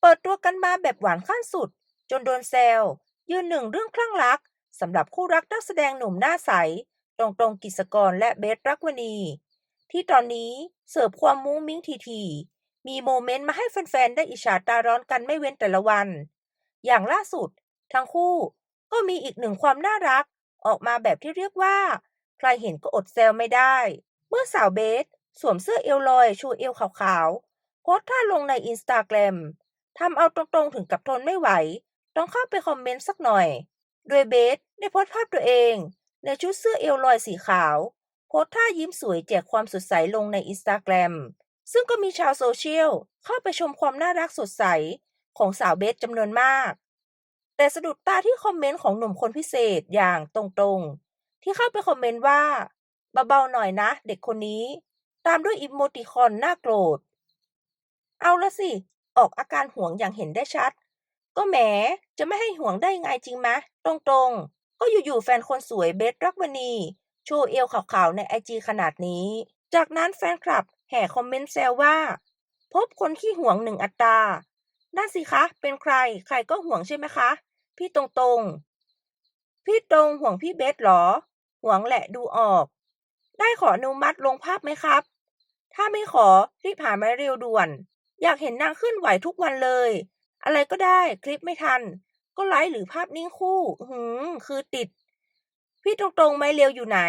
เปิดตัวกันมาแบบหวานขั้นสุด จนโดนแซวยืนหนึ่งเรื่องคลั่งรักสำหรับคู่รักนักแสดงหนุ่มหน้าใส ตรงตรงๆกิจกรและเบสรักวณี ที่ตอนนี้เสิร์ฟความมุ้งมิ้งทีๆมีโมเมนต์มาให้แฟนๆ ได้อิจฉาตาร้อนกันไม่เว้นแต่ละวัน อย่างล่าสุด ทั้งคู่ก็มีอีกหนึ่งความน่ารัก ออกมาแบบที่เรียกว่า ใครเห็นก็อดแซวไม่ได้ เมื่อสาวเบส สวมเสื้อเอวลอย ชูเอวขาวๆโพสท่าลงในอินสตาแกรม ทำเอาตรงๆถึงกับทนไม่ไหว ต้องเข้าไปคอมเมนต์สักหน่อย โดยเบสได้โพสภาพตัวเอง ในชุดเสื้อเอวลอยสีขาว โพสท่ายิ้มสวยแจกความสดใสลงในอินสตาแกรม ซึ่งก็มีชาวโซเชียลเข้าไปชมความน่ารักสดใสของสาวเบสจำนวนมาก แต่สะดุดตาที่คอมเมนต์ของหนุ่มคนพิเศษอย่างตรงๆ ที่เข้าไปคอมเมนต์ว่าเบาๆหน่อยนะ เด็กคนนี้ ตามด้วยอีโมติคอนน่าโกรธ เอาละสิ ออกอาการห่วงอย่างเห็นได้ชัด ก็แหมจะไม่ให้ห่วงได้ไงจริงมะ ตรงๆ ก็อยู่ๆแฟนคนสวยเบสรักวณีโชว์เอวขาวๆในไอจีขนาดนี้ จากนั้นแฟนคลับแห่คอมเมนต์แซวว่า พบคนขี้ห่วงหนึ่งอัตรานั่นสิคะ เป็นใคร ใครก็ห่วงใช่ไหมคะ พี่ตรงๆพี่ตรงห่วงพี่เบสเหรอ ห่วงแหละดูออก ได้ขออนุมัติลงภาพไหมครับ ถ้าไม่ขอรีบหามาเร็วด่วน อยากเห็นนางเคลื่อนไหวทุกวันเลย อะไรก็ได้คลิปไม่ทัน ก็ไลฟ์หรือภาพนิ่งคู่หืมคือติด พี่ตรงๆไม่เลียวอยู่ไหน